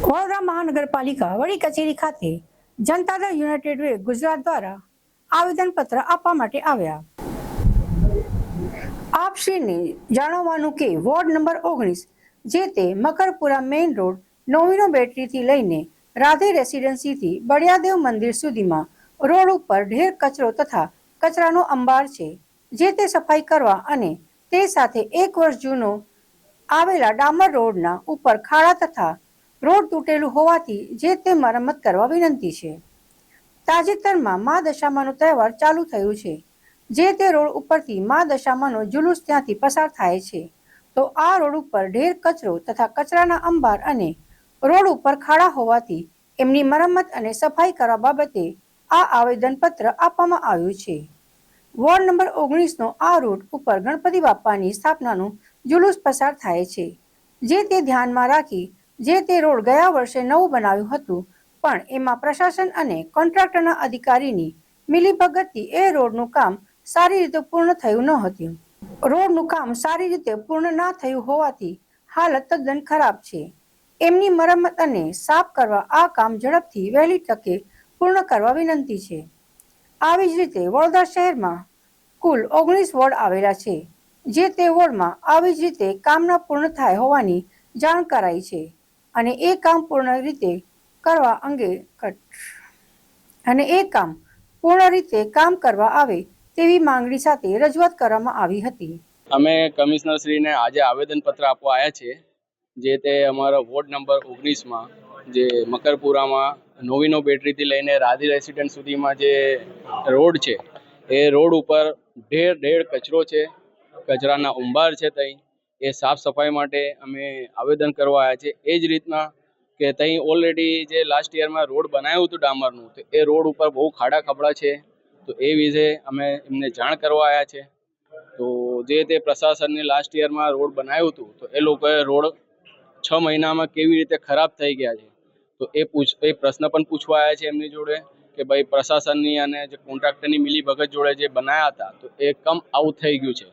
વડોદરા મહાનગરપાલિકા વડી કચેરી ખાતે જનતા દળ યુનાઇટેડ વે ગુજરાત દ્વારા આવેદનપત્ર આપવા માટે આવ્યા. આપશ્રીને જાણવવાનું કે વોર્ડ નંબર ઓગણીસ, જે તે મકરપુરા મેઇન રોડ, નોવિનો બેટરીથી લઈને રાધે રેસિડેન્સીથી બળિયાદેવ મંદિર સુધીમાં રોડ ઉપર ઢેર કચરો તથા કચરાનો અંબાર છે, જે તે સફાઈ કરવા અને તે સાથે એક વર્ષ જૂનો આવેલા ડામર રોડના ઉપર ખાડા તથા રોડ તૂટેલું હોવાથી જે તે મરમત કરવા વિનંતી છે. તાજેતરમાં મા દશામાનો તહેવાર ચાલુ થયું છે. જે તે રોડ ઉપરથી મા દશામાનો જુલુસ ત્યાંથી પસાર થાય છે. તો આ રોડ ઉપર ઢેર કચરો તથા કચરાના અંબાર અને રોડ ઉપર ખાડા હોવાથી એમની મરમત અને સફાઈ કરવા બાબતે આ આવેદનપત્ર આપવામાં આવ્યું છે. વોર્ડ નંબર ઓગણીસનો આ રૂટ ઉપર ગણપતિ બાપ્પાની સ્થાપનાનું જુલુસ પસાર થાય છે. જે તે ધ્યાનમાં રાખી જે તે રોડ ગયા વર્ષે નવું બનાવ્યું હતું, પણ એમાં પ્રશાસન અને કોન્ટ્રાક્ટરના અધિકારીની મિલીભગતથી એ રોડનું કામ સારી રીતે પૂર્ણ થયું ન હતું. રોડનું કામ સારી રીતે પૂર્ણ ના થયું હોવાથી હાલત તદ્દન ખરાબ છે. એમની મરમ્મત અને સાફ કરવા આ કામ ઝડપથી વહેલી તકે પૂર્ણ કરવા વિનંતી છે. આવી જ રીતે વડોદરા શહેરમાં કુલ ઓગણીસ વોર્ડ આવેલા છે, જે તે વોર્ડમાં આવી જ રીતે કામના પૂર્ણ થાય હોવાની જાણ કરાઈ છે. અને એ કામ પૂર્ણ રીતે કરવા અંગે કટ- અને એ કામ પૂર્ણ રીતે કામ કરવા આવે તેવી માંગણી સાથે રજૂઆત કરવામાં આવી હતી. અમે કમિશનર શ્રીને આજે આવેદનપત્ર આપવા આવ્યા છે જે તે અમારા વોર્ડ નંબર ઓગણીસમાં જે મકરપુરામાં નોવિનો બેટરીથી લઈને રાધી રેસિડેન્ટ સુધીમાં જે રોડ છે, એ રોડ ઉપર ઢેર ઢેર કચરો છે, કચરાના ઉંબાર છે તઈ. એ સાફ સફાઈ માટે અમે આવેદન કરવા આવ્યા છે એ જ રીતના કે તઈ ઓલરેડી જે લાસ્ટ યરમાં રોડ બનાવ્યું હતું ડામરનું, તો એ રોડ ઉપર બહુ ખાડા ખબડા છે. તો એ વિશે અમે એમને જાણ કરવા આવ્યા છે. તો જે તે પ્રશાસનને લાસ્ટ યરમાં રોડ બનાવ્યું હતું, તો એ લોકોએ રોડ છ મહિનામાં કેવી રીતે ખરાબ થઈ ગયા છે? તો એ પૂછ, એ પ્રશ્ન પણ પૂછવા આવ્યા છે એમની જોડે કે ભાઈ પ્રશાસનની અને જે કોન્ટ્રાક્ટરની મિલી ભગત જોડે જે બનાવ્યા હતા, તો એ કમ આવું થઈ ગયું છે.